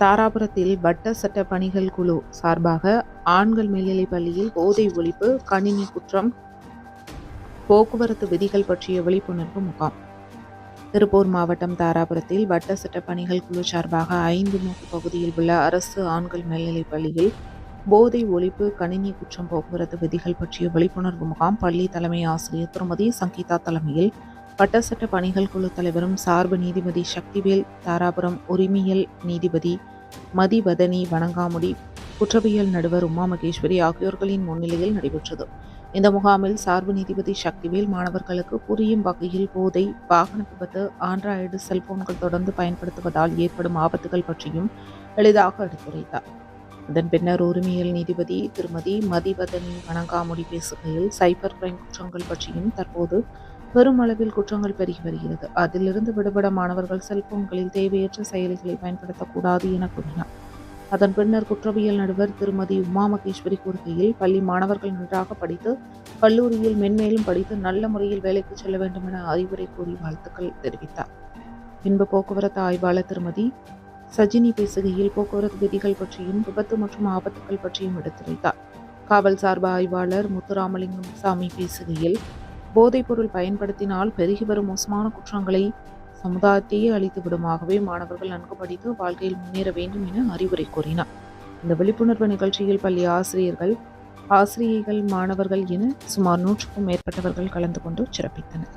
தாராபுரத்தில் வட்ட சட்ட பணிகள் குழு சார்பாக ஆண்கள் மேல்நிலைப் பள்ளியில் போதை ஒழிப்பு கணினி குற்றம் போக்குவரத்து விதிகள் பற்றிய விழிப்புணர்வு முகாம். திருப்பூர் மாவட்டம் தாராபுரத்தில் வட்ட சட்ட பணிகள் குழு சார்பாக ஐந்து மூக்கு பகுதியில் உள்ள அரசு ஆண்கள் மேல்நிலைப் பள்ளியில் போதை ஒழிப்பு கணினி குற்றம் போக்குவரத்து விதிகள் பற்றிய விழிப்புணர்வு முகாம் பள்ளி தலைமை ஆசிரியர் திருமதி சங்கீதா தலைமையில் வட்டசட்ட பணிகள் குழு தலைவரும் சார்பு நீதிபதி சக்திவேல் தாராபுரம் உரிமையல் நீதிபதி மதிவதனி வணங்காமுடி குற்றவியல் நடுவர் உமா மகேஸ்வரி ஆகியோர்களின் முன்னிலையில் நடைபெற்றது. இந்த முகாமில் சார்பு நீதிபதி சக்திவேல் மாணவர்களுக்கு புரியும் வகையில் போதை வாகன விபத்து ஆண்ட்ராய்டு செல்போன்கள் தொடர்ந்து பயன்படுத்துவதால் ஏற்படும் ஆபத்துகள் பற்றியும் எளிதாக எடுத்துரைத்தார். அதன் பின்னர் உரிமையல் நீதிபதி திருமதி மதிவதனி வணங்காமுடி பேசுகையில் சைபர் கிரைம் குற்றங்கள் பற்றியும் தற்போது பெருமளவில் குற்றங்கள் பெருகி வருகிறது. அதிலிருந்து விடுபட மாணவர்கள் செல்போன்களில் தேவையற்ற செயலிகளை பயன்படுத்தக்கூடாது என கூறினார். அதன் பின்னர் குற்றவியல் நடுவர் திருமதி உமா மகேஸ்வரி கூறுகையில் பள்ளி மாணவர்கள் நன்றாக படித்து கல்லூரியில் மென்மேலும் படித்து நல்ல முறையில் வேலைக்கு செல்ல வேண்டும் என அறிவுரை கூறி வாழ்த்துக்கள் தெரிவித்தார். பின்பு போக்குவரத்து ஆய்வாளர் திருமதி சஜினி பேசுகையில் போக்குவரத்து விதிகள் பற்றியும் விபத்து மற்றும் ஆபத்துகள் பற்றியும் எடுத்துரைத்தார். காவல் சார்பு ஆய்வாளர் முத்துராமலிங்கம் சாமி பேசுகையில் போதைப்பொருள் பயன்படுத்தினால் பெருகி வரும் மோசமான குற்றங்களை சமுதாயத்தையே அழித்து விடுமாகவே மாணவர்கள் நன்கு படித்து வாழ்க்கையில் முன்னேற வேண்டும் என அறிவுரை கூறினார். இந்த விழிப்புணர்வு நிகழ்ச்சியில் பள்ளி ஆசிரியர்கள் ஆசிரியைகள் மாணவர்கள் என சுமார் நூற்றுக்கும் மேற்பட்டவர்கள் கலந்து கொண்டு சிறப்பித்தனர்.